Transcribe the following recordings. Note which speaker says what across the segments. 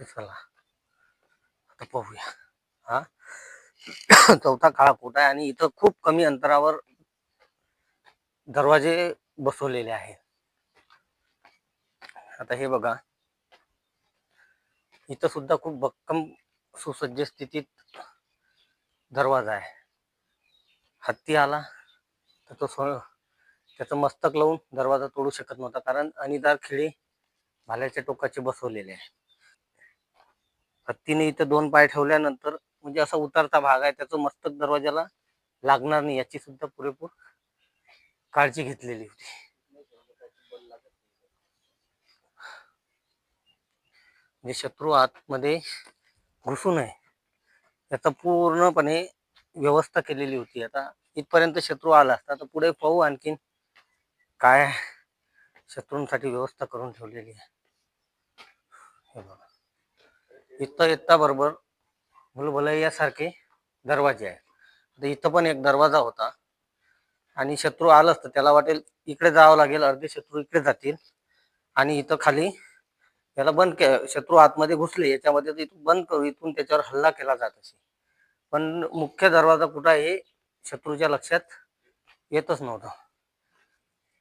Speaker 1: ते चला आता पाहूया. हा? चौथा काळा कोट आहे? आणि इथं खूप कमी अंतरावर दरवाजे बसवलेले आहे आता हे बघा. इथं सुद्धा खूप भक्कम सुसज्ज स्थितीत दरवाजा आहे. हत्ती आला तर तो सो त्याचं मस्तक लावून दरवाजा तोडू शकत नव्हता. कारण अनिदार खिळे भाल्याच्या टोकाचे बसवलेले आहे हत्तीने इथं दोन पाय ठेवल्यानंतर म्हणजे असा उतरता भाग आहे त्याचं मस्तक दरवाजाला लागणार नाही याची सुद्धा पुरेपूर काळजी घेतलेली होती. जे शत्रू आतमध्ये घुसू नये याचा पूर्णपणे व्यवस्था केलेली होती. आता इथपर्यंत शत्रू आला असता तर पुढे पाहू आणखीन काय शत्रूंसाठी व्यवस्था करून ठेवलेली आहे. हे बघा. इथं इथं बरोबर भुलभुलैयासारखे दरवाजे आहेत. आता इथं पण एक दरवाजा होता आणि शत्रू आलं असतं. त्याला वाटेल इकडे जावं लागेल अर्धे शत्रू इकडे जातील आणि इथं खाली याला बंद के शत्रू आतमध्ये घुसले. याच्यामध्ये तर इथून बंद करू इथून त्याच्यावर हल्ला केला जात असे. पण मुख्य दरवाजा कुठं आहे हे शत्रूच्या लक्षात येतच नव्हतं.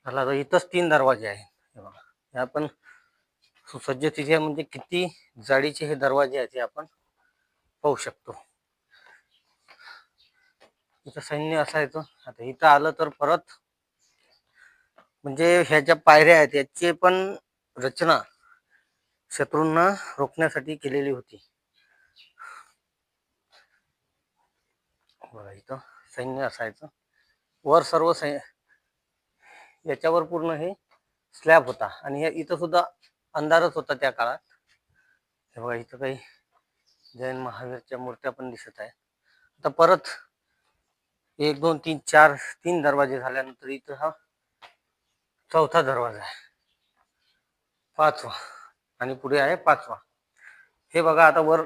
Speaker 1: त्याला इथंच तीन दरवाजे आहेत. हे बघा. हे आपण सुसज्ज तिथे म्हणजे किती जाडीचे हे दरवाजे आहेत हे आपण पाहू शकतो. इथं सैन्य असायचं. आता इथं आलं तर परत म्हणजे ह्या ज्या पायऱ्या आहेत याची पण रचना शत्रूंना रोखण्यासाठी केलेली होती. बघा इथं सैन्य असायचं. वर सर्व सै याच्यावर पूर्ण हे स्लॅब होता. आणि इथं सुद्धा अंधारच होता त्या काळात. हे बघा इथं काही जैन महावीरच्या मूर्त्या पण दिसत आहे आता परत एक दोन तीन चार तीन दरवाजे झाल्यानंतर इथं हा चौथा दरवाजा आहे. पाचवा आणि पुढे आहे पाचवा. हे बघा आता वर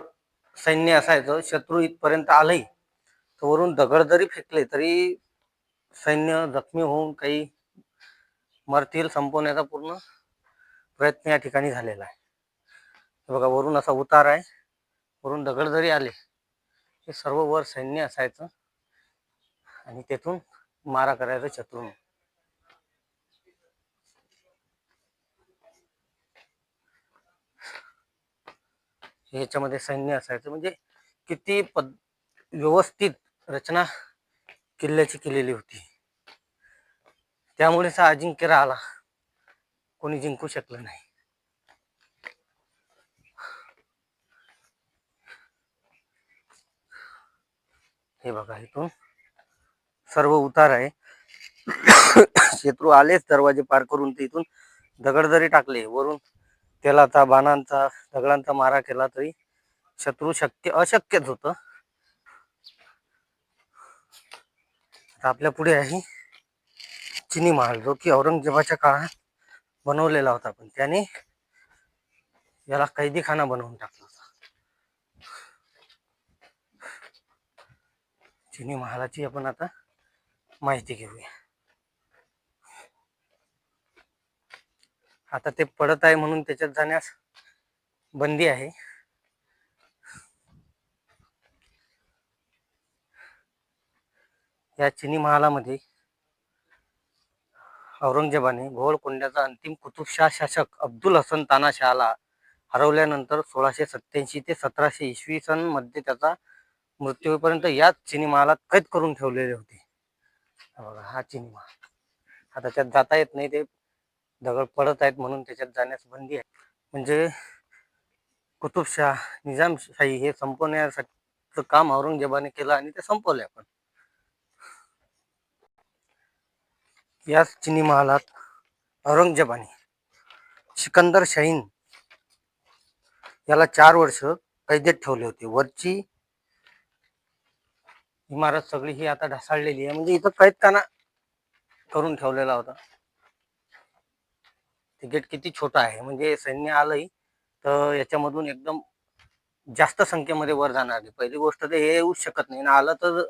Speaker 1: सैन्य असायचं शत्रू इथपर्यंत आलंय. तर वरून दगड जरी फेकले तरी सैन्य जखमी होऊन काही मरतील संपवण्याचा पूर्ण प्रयत्न या ठिकाणी झालेला आहे. बघा वरून असा उतार आहे. वरून दगड जरी आले हे सर्व वर सैन्य असायचं आणि तेथून मारा करायचा शत्रू याच्यामध्ये सैन्य असायचं. म्हणजे किती पद व्यवस्थित रचना किल्ल्याची केलेली होती. त्यामुळेच हा अजिंक्य राहिला. कोणी जिंकू शकलं नाही. हे बघा इथून सर्व उतार आहे. शत्रू आलेच दरवाजे पार करून ते इथून दगड जरी टाकले वरून तेलाचा बाणांचा दगडांचा मारा केला तरी शत्रू शक्य अशक्यच होत. आपल्या पुढे आहे चिनी महाल जो की औरंगजेबाच्या काळात बनवलेला होता पण त्याने याला कैदीखाना बनवून टाकला होता. चिनी महालाची आपण आता माहिती घेऊया. आता ते पडत आहे म्हणून त्याच्यात जाण्यास बंदी आहे. या चिनी महालामध्ये औरंगजेबाने गोवळकोंड्याचा अंतिम कुतुबशाह शासक अब्दुल हसन तानाशहाला हरवल्यानंतर सोळाशे सत्याऐंशी ते सतराशे इसवी सनमध्ये त्याचा मृत्यू होईपर्यंत याच चिनी महालात कैद करून ठेवलेले होते. बघा हा चिनी महाल त्याच्यात जाता येत नाही ते दगड पडत आहेत म्हणून त्याच्यात जाण्यास बंदी आहे. म्हणजे कुतुबशाह निजामशाही हे संपवण्यासाठी काम औरंगजेबाने केलं आणि ते संपवले आपण याच चिनी महालात औरंगजेबाने सिकंदर शाहीन याला चार वर्ष कैदेत ठेवले होते. वरची इमारत सगळी ही आता ढासाळलेली आहे. म्हणजे इथं कैदखाना करून ठेवलेला होता. ते गेट किती छोटा आहे. म्हणजे सैन्य आलंय तर याच्यामधून एकदम जास्त संख्येमध्ये वर जाणार नाही पहिली गोष्ट तर हे येऊच शकत नाही. ना आलं तर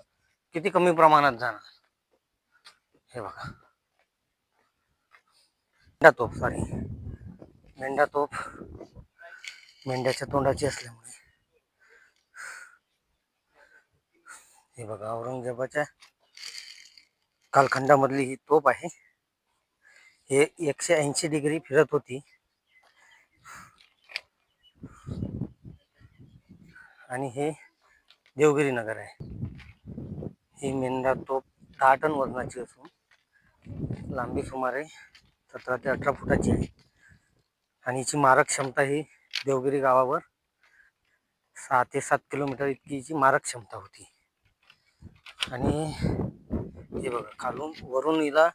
Speaker 1: किती कमी प्रमाणात जाणार? हे बघा. मेंढा तोफ सॉरी मेंढा तोफ मेंढ्याच्या तोंडाची असल्यामुळे. हे बघा औरंगजेबाच्या कालखंडामधली ही तोप आहे. हे एकशे ऐंशी डिग्री फिरत होती. आणि हे देवगिरी नगर आहे. ही मेंढा तोफ दहा टन वजनाची असून लांबी सुमारे सतरा ते अठरा फुटाची आहे. आणि हिची मारक क्षमता ही देवगिरी गावावर सहा ते सात किलोमीटर इतकी हिची मारक क्षमता होती. आणि हे बघा खालून वरून हिला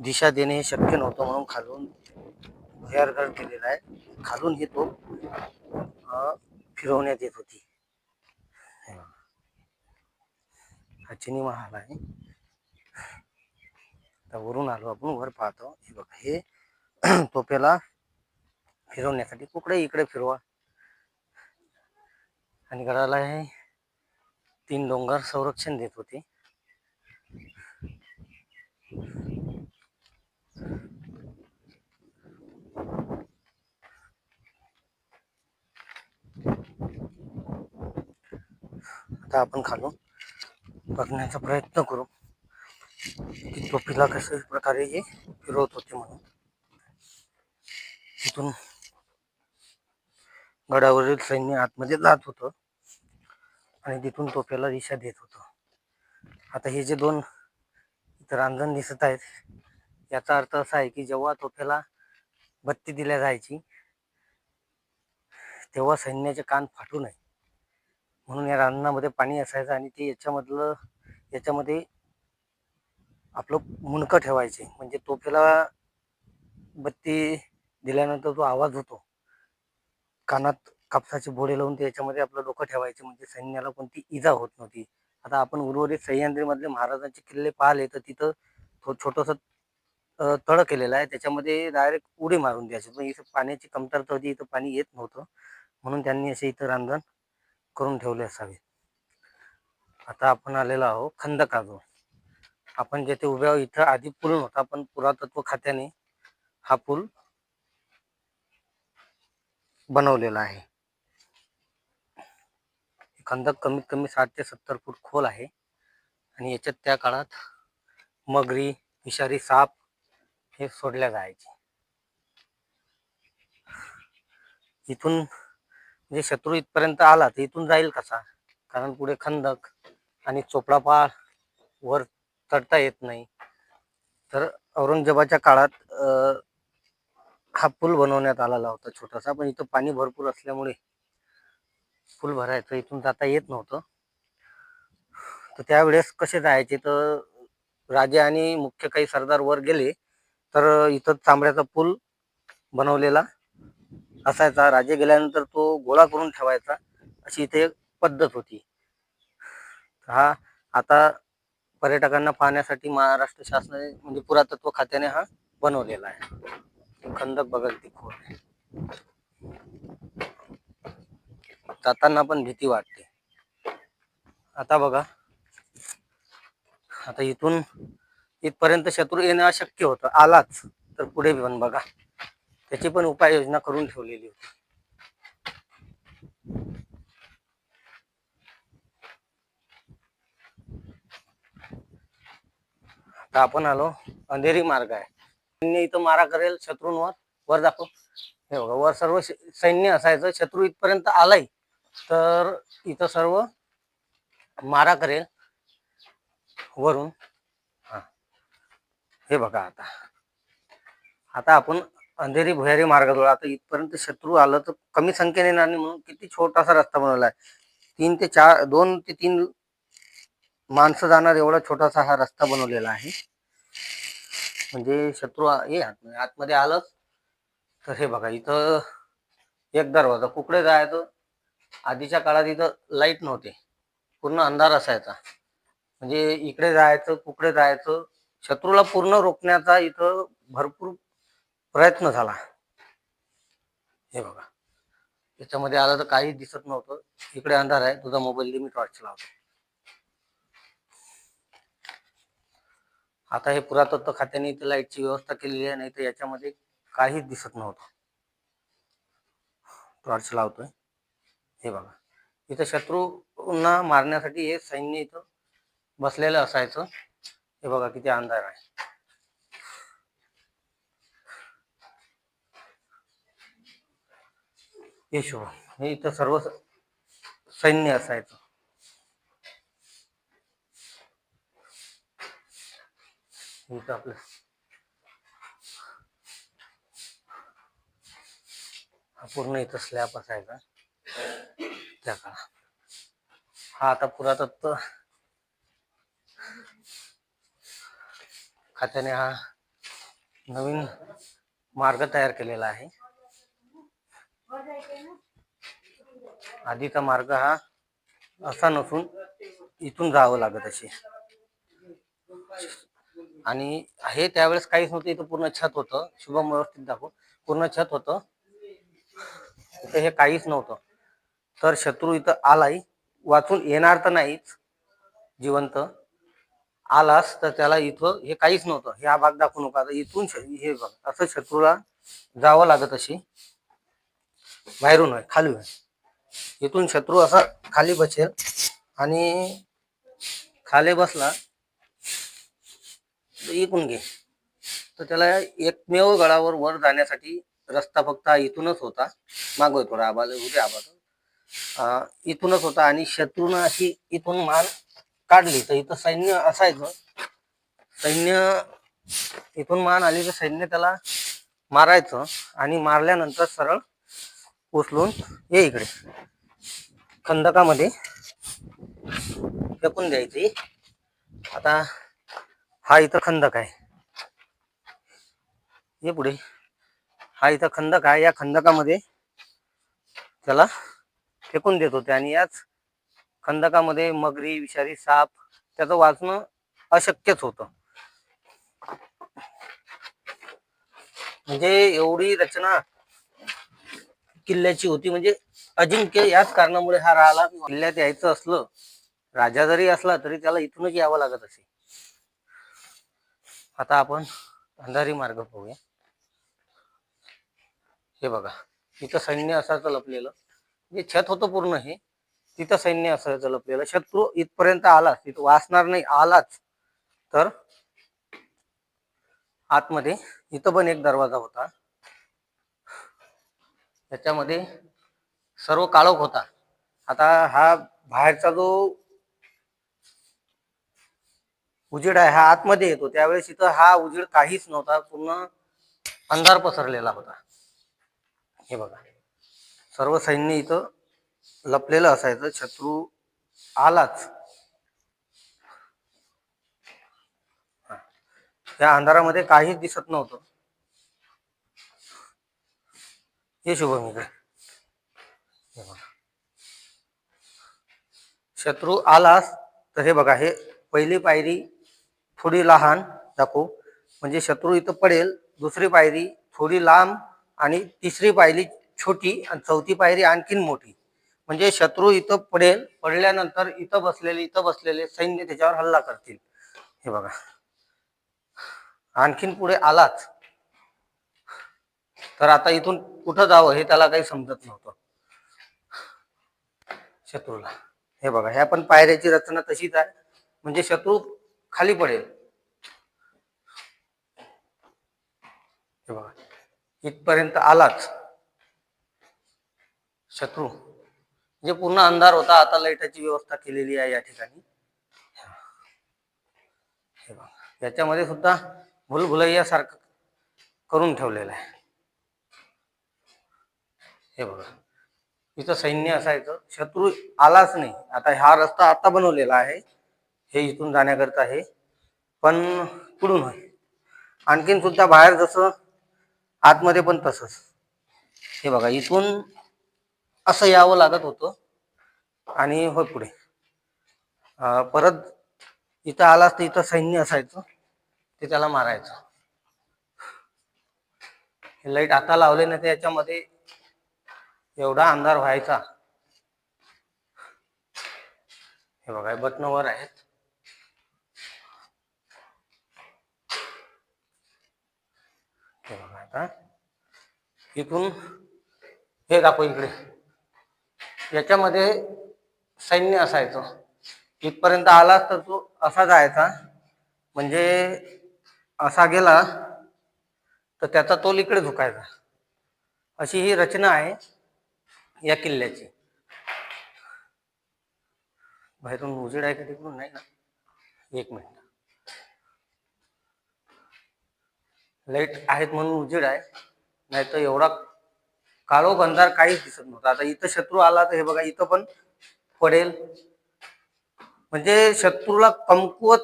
Speaker 1: दिशा देणे हे शक्य नव्हतं म्हणून खालून भुयारगड केलेला आहे. खालून ही तो फिरवण्यात येत होती. हे हा चिनी महाल आहे. आता वरून आलो आपण वर पाहतो. हे बघा हे तोपेला फिरवण्यासाठी कुकडे इकडे फिरवा. आणि गडाला हे तीन डोंगर संरक्षण देत होते. आता आपण खालून बघण्याचा प्रयत्न करू. की टोपीला कशा प्रकारे हे फिरवत होते म्हणून. तिथून गडावरील सैन्य आतमध्ये जात होतं आणि तिथून टोप्याला दिशा देत होतं. आता हे जे दोन इथं रांजण दिसत आहेत याचा अर्थ असा आहे की जेव्हा तोफ्याला बत्ती दिल्या जायची तेव्हा सैन्याचे कान फाटू नये. म्हणून या रांजणामध्ये पाणी असायचं आणि ते याच्यामधलं याच्यामध्ये आपलं मुंडकं ठेवायचे. म्हणजे तोफेला बत्ती दिल्यानंतर जो आवाज होतो. कानात कापसाचे बोडे लावून ते याच्यामध्ये आपलं डोकं ठेवायचे. म्हणजे सैन्याला कोणती इजा होत नव्हती. आता आपण उर्वरित सह्याद्रीमधले महाराजांचे किल्ले पाहिले तर तिथं थो छोटंसं तळ केलेलं आहे. त्याच्यामध्ये डायरेक्ट उडी मारून द्यायचे. पण इथं पाण्याची कमतरता होती. इथं पाणी येत नव्हतं. म्हणून त्यांनी असे इथं रांधण करून ठेवले असावे. आता आपण आलेलो आहोत खंदकाजवळ आपण जेथे उभे आहोत इथं आधी पूल होता पण पुरातत्व खात्याने हा पूल बनवलेला आहे. खंदक कमीत कमी साठ ते सत्तर फूट खोल आहे. आणि याच्यात त्या काळात मगरी विषारी साप हे सोडल्या जायचे. इथून म्हणजे शत्रू इथपर्यंत आला तर इथून जाईल कसा? कारण पुढे खंदक आणि चोपडापाळ वर चढता येत नाही. तर औरंगजेबाच्या काळात हा पूल बनवण्यात आलेला होता छोटासा पण इथं पाणी भरपूर असल्यामुळे पूल भरायचं इथून जाता येत नव्हतं. तर त्यावेळेस कसे जायचे? तर राजे आणि मुख्य काही सरदार वर गेले तर इथं तांबड्याचा पूल बनवलेला असायचा. राजे गेल्यानंतर तो गोळा करून ठेवायचा अशी इथे पद्धत होती. हा आता पर्यटकांना पाहण्यासाठी महाराष्ट्र शासनाने म्हणजे पुरातत्व खात्याने हा बनवलेला आहे. खंदक बघा किती खोल. आहे जाताना पण भीती वाटते. आता बघा. आता इथून इथपर्यंत शत्रू येणं अशक्य होतं. आलाच तर पुढे पण बघा. त्याची पण उपाययोजना करून ठेवलेली होती. आता आपण आलो? अंधेरी मार्ग आहे. सैन्य इथं मारा करेल शत्रूंवर. वर दाखव. हे बघा वर सर्व श- सैन्य असायचं. शत्रू इथपर्यंत आलाय. तर इथं सर्व मारा करेल. वरून. हा. हे बघा आता. आता आपण अंधेरी भुयारी मार्गाजवळ आता इथपर्यंत शत्रू आलं तर कमी संख्येने येणार नाही म्हणून किती छोटासा रस्ता बनवला आहे? तीन ते चार दोन ते तीन माणसं जाणार एवढा छोटासा हा रस्ता बनवलेला आहे. म्हणजे शत्रू ये आतमध्ये आतमध्ये आलं तर हे बघा इथं एक दरवाजा कुकडे जायचं? आधीच्या काळात इथं लाइट नव्हते. पूर्ण अंधार असायचा. म्हणजे इकडे जायचं कुकडे जायचं शत्रूला पूर्ण रोखण्याचा इथं भरपूर प्रयत्न झाला. हे बघा. याच्यामध्ये आलं तर काही दिसत नव्हतं. इकडे अंधार आहे तुझा मोबाईल लिमिट टॉर्च लावतो. आता हे पुरातत्व खात्याने इथे लाईटची व्यवस्था केलेली आहे नाही तर याच्यामध्ये काहीच दिसत नव्हतं. टॉर्च लावतोय. हे बघा. इथं शत्रूंना मारण्यासाठी हे सैन्य इथं बसलेलं असायचं. हे बघा किती अंधार आहे. हे हे इथं सर्व सैन्य असायचं. इथं आपलं. हा पूर्ण इथं स्लॅब असायचा त्या काळात. हा आता पुरातत्व खात्याने हा नवीन मार्ग तयार केलेला आहे. आधीचा मार्ग हा असा नसून इथून जावं लागत असे. आणि हे त्यावेळेस काहीच नव्हतं इथं पूर्ण छत होतं. शुभम व्यवस्थित दाखव. पूर्ण छत होतं. इथं हे काहीच नव्हतं. तर शत्रू इथं आलाय. वाचून येणार तर नाहीच. जिवंत. आलास तर त्याला इथं हे काहीच नव्हतं. हे हा भाग दाखवू नका. इथून हे बघ. असं शत्रूला जावं लागत अशी. बाहेरून आहे. खाली इथून शत्रू असा खाली बसेल. आणि खाली बसला इकून घे. तर त्याला एकमेव गडावर वर जाण्यासाठी रस्ता फक्त हा इथूनच होता. मागोय थोडा आबाज उद्या आबाज इथूनच होता आणि शत्रूनं अशी इथून मान काढली. तर इथं सैन्य असायचं. सैन्य इथून मान आली तर सैन्य त्याला मारायचं आणि मारल्यानंतर सरळ उचलून ये इकडे. खंदकामध्ये फेकून द्यायची. आता हा इथं खंदक आहे. हे पुढे. हा इथं खंदक आहे. या खंदकामध्ये त्याला फेकून देत होते आणि याच खंदकामध्ये मगरी विषारी साप त्याचं वाचणं अशक्यच होतं. म्हणजे एवढी रचना किल्ल्याची होती. म्हणजे अजिंक्य याच कारणामुळे हा राहिला किल्ल्यात यायचं असलं राजा जरी असला तरी त्याला इथूनच यावं लागत असे. आता आपण अंधारी मार्ग पाहूया. हे बघा इथं सैन्य असायचं लपलेलं. जे छत होतं पूर्ण हे तिथं सैन्य असायचं लपलेलं. शत्रू इथपर्यंत आलाच तिथं वाचणार नाही आलाच. तर आतमध्ये इथं पण एक दरवाजा होता. त्याच्यामध्ये सर्व काळोख होता. आता हा बाहेरचा जो उजेड आहे हा आतमध्ये येतो. त्यावेळेस इथं हा उजेड काहीच नव्हता पूर्ण अंधार पसरलेला होता. हे बघा. सर्व सैन्य इथं लपलेलं असायचं. शत्रू आलाच. त्या अंधारामध्ये काहीच दिसत नव्हतं. हे शुभम इकडे हे बघा. शत्रू आलास तर हे बघा हे पहिली पायरी थोडी लहान दाखवू. म्हणजे शत्रू इथं पडेल दुसरी पायरी थोडी लांब आणि तिसरी पायरी छोटी आणि चौथी पायरी आणखीन मोठी. म्हणजे शत्रू इथं पडेल पडल्यानंतर इथं बसलेले इथं बसलेले सैन्य त्याच्यावर हल्ला करतील. हे बघा. आणखीन पुढे आलाच. तर आता इथून कुठं जावं हे त्याला काही समजत नव्हतं. शत्रूला. हे बघा ह्या पण पायऱ्याची रचना तशीच आहे. म्हणजे शत्रू खाली पडेल. हे बघा. इथपर्यंत आलाच. शत्रू. म्हणजे पूर्ण अंधार होता आता लाईटाची व्यवस्था केलेली आहे या ठिकाणी. हे बघा. याच्यामध्ये सुद्धा भुलभुलैया सारखं करून ठेवलेलं आहे. हे बघा. इथं सैन्य असायचं. शत्रू आलाच नाही. आता हा रस्ता आता बनवलेला आहे. हे इथून जाण्याकरता आहे. पण कुठून होय आणखीन सुद्धा बाहेर जसं आतमध्ये पण तसंच. हे बघा इथून असं यावं लागत होतं आणि होय पुढे. परत इथं आलाच तर इथं सैन्य असायचं. ते त्याला मारायचं. हे लाइट आता लावले नाही तर याच्यामध्ये एवढा अंधार व्हायचा. हे बघा बटन वर आहेत. हे? आता इथून हे दाखव इकडे. याच्यामध्ये सैन्य असायचं. इथपर्यंत आला तर तो असा जायचा. म्हणजे असा गेला तर त्याचा तोल इकडे झुकायचा. अशी ही रचना आहे या किल्ल्याची. बाहेरून उजेड आहे का तिकडून? नाही ना. एक मिनिट. लाइट आहेत म्हणून उजेड आहे. नाही तर एवढा काळो गंधार काहीच दिसत नव्हता. आता इथं शत्रू आला तर हे बघा इथं पण पडेल. म्हणजे शत्रूला कमकुवत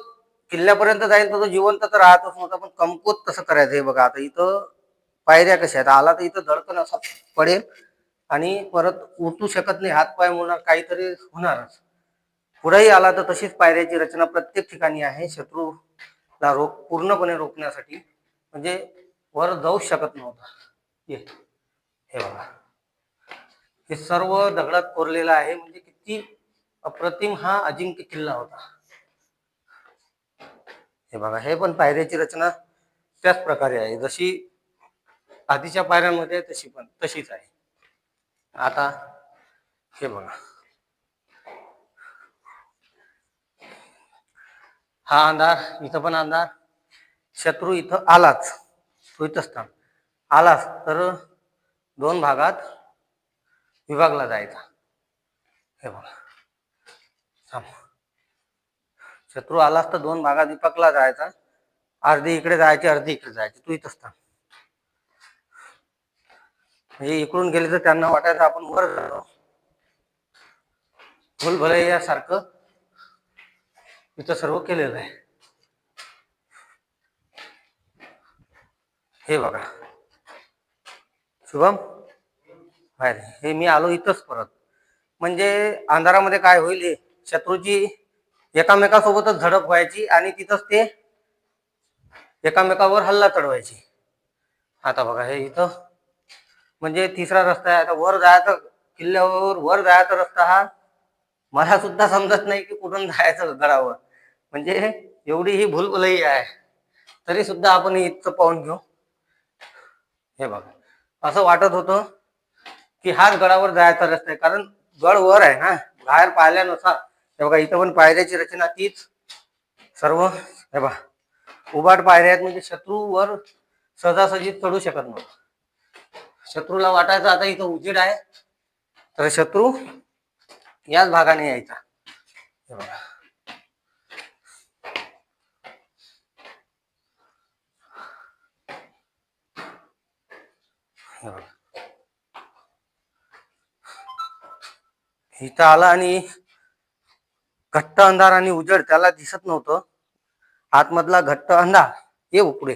Speaker 1: किल्ल्यापर्यंत जाईल तर तो जिवंत तर राहतच नव्हता पण कमकुवत कसं करायचं हे बघा. आता इथं पायऱ्या कशा आहेत? आला तर इथं धडकन असा पडेल आणि परत उठू शकत नाही हातपाय होणार काहीतरी होणारच. पुढेही आला तर तशीच पायऱ्याची रचना प्रत्येक ठिकाणी आहे. शत्रूला रोख पूर्णपणे रोखण्यासाठी. म्हणजे वर जाऊ शकत नव्हता. ये. हे बघा. हे सर्व दगडात कोरलेलं आहे म्हणजे किती अप्रतिम हा अजिंक्य किल्ला होता. हे बघा हे पण पायऱ्याची रचना त्याच प्रकारे आहे. जशी आधीच्या पायऱ्यांमध्ये आहे तशी पण तशीच आहे. आता हे बघा. हा अंधार इथं पण अंधार. शत्रू इथं आलाच. तो इथंच आलाच तर दोन भागात विभागला जायचा. हे बघा. शत्रू आलास तर दोन भागात विभागला जायचा. अर्धी इकडे जायची अर्धी इकडे जायची. तू इथं थांब म्हणजे इकडून गेले तर त्यांना वाटायचं आपण वर जातो. भूल भले इथं सर्व केलेलं आहे. हे बघा. शुभम? बाहेर हे मी आलो इथंच परत. म्हणजे अंधारामध्ये काय होईल हे? शत्रूची एकामेकासोबतच झडप व्हायची आणि तिथंच ते एकामेकावर हल्ला चढवायची. आता बघा हे इथं. म्हणजे तिसरा रस्ता आहे. आता वर जायचा किल्ल्यावर वर जायचा रस्ता हा मला सुद्धा समजत नाही की कुठून जायचं गडावर. म्हणजे एवढी ही भूलभुलई आहे. तरी सुद्धा आपण इथचं पाहून घेऊ. हे बघा. असं वाटत होतं की हाच गडावर जायचा रस्ता आहे. कारण गड वर आहे ना. बाहेर पाहिल्यानुसार हे बघा इथं पण पायऱ्याची रचना तीच. सर्व हे बघा. उभाट पायऱ्या आहेत म्हणजे शत्रू वर सहजासहजी चढू शकत नव्हतं. शत्रूला वाटायचं आता इथं उजेड आहे. तर शत्रू याच भागाने यायचा. हे बघा. इथं आला आणि घट्ट अंधार आणि उजेड त्याला दिसत नव्हतं. आतमधला घट्ट अंधार हे पुढे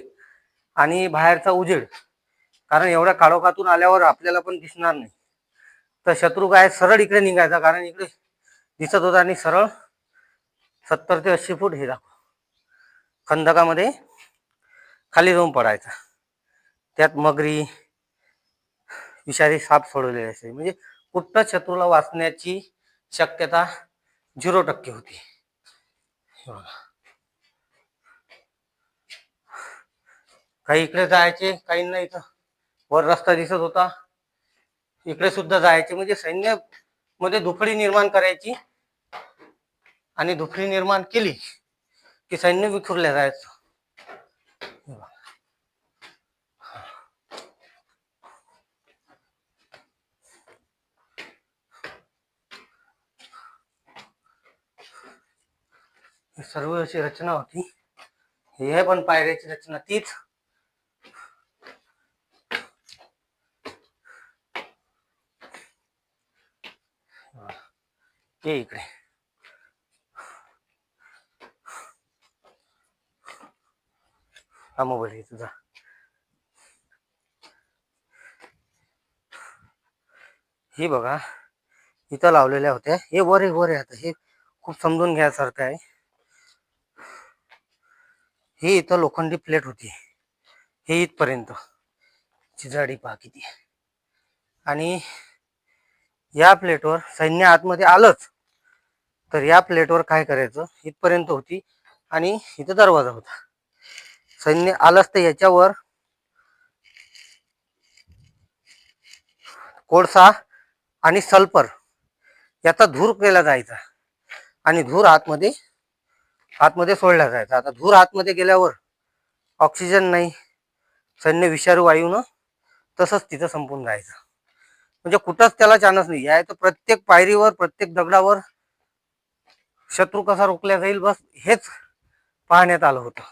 Speaker 1: आणि बाहेरचा उजेड. कारण एवढ्या काळोखातून आल्यावर आपल्याला पण दिसणार नाही. तर शत्रू काय सरळ इकडे निघायचा कारण इकडे दिसत होता आणि सरळ सत्तर ते ऐंशी फूट हे दाखव. खंदकामध्ये खाली जाऊन पडायचा. त्यात मगरी विषारी साप सोडवलेले असे म्हणजे कुठं शत्रूला वाचण्याची शक्यता झिरो टक्के होती. काही इकडे जायचे काहींना इथं. वर रस्ता दिसत होता. इकडे सुद्धा जायचे. म्हणजे सैन्यमध्ये धुपडी निर्माण करायची आणि धुपडी निर्माण केली की सैन्य विखुरल्या जायचं. सर्व अशी रचना होती. हे पण पायऱ्याची रचना तीच. ते इकडे. हा मोबाईल आहे तुझा. हे बघा इथं लावलेल्या होत्या. हे वर आहे वर आहे आता. हे खूप समजून घ्यासारखं आहे. ही इथं लोखंडी प्लेट होती. हे इथपर्यंत. चिजाडी पहा किती आणि या प्लेटवर सैन्य आतमध्ये आलंच. तर या प्लेटवर काय करायचं? इथपर्यंत होती आणि इथं दरवाजा होता. सैन्य आलंच तर याच्यावर. कोळसा आणि सल्फर याचा धूर केला जायचा. आणि धूर आतमध्ये आतमध्ये सोडला जायचा. आता धूर आतमध्ये गेल्यावर ऑक्सिजन नाही सैन्य विषारू वायूनं तसंच तिथं संपून जायचं म्हणजे कुठंच त्याला चान्स नाही. आहे तर प्रत्येक पायरीवर प्रत्येक दगडावर शत्रू कसा रोखला जाईल बस हेच पाहण्यात आलं होतं.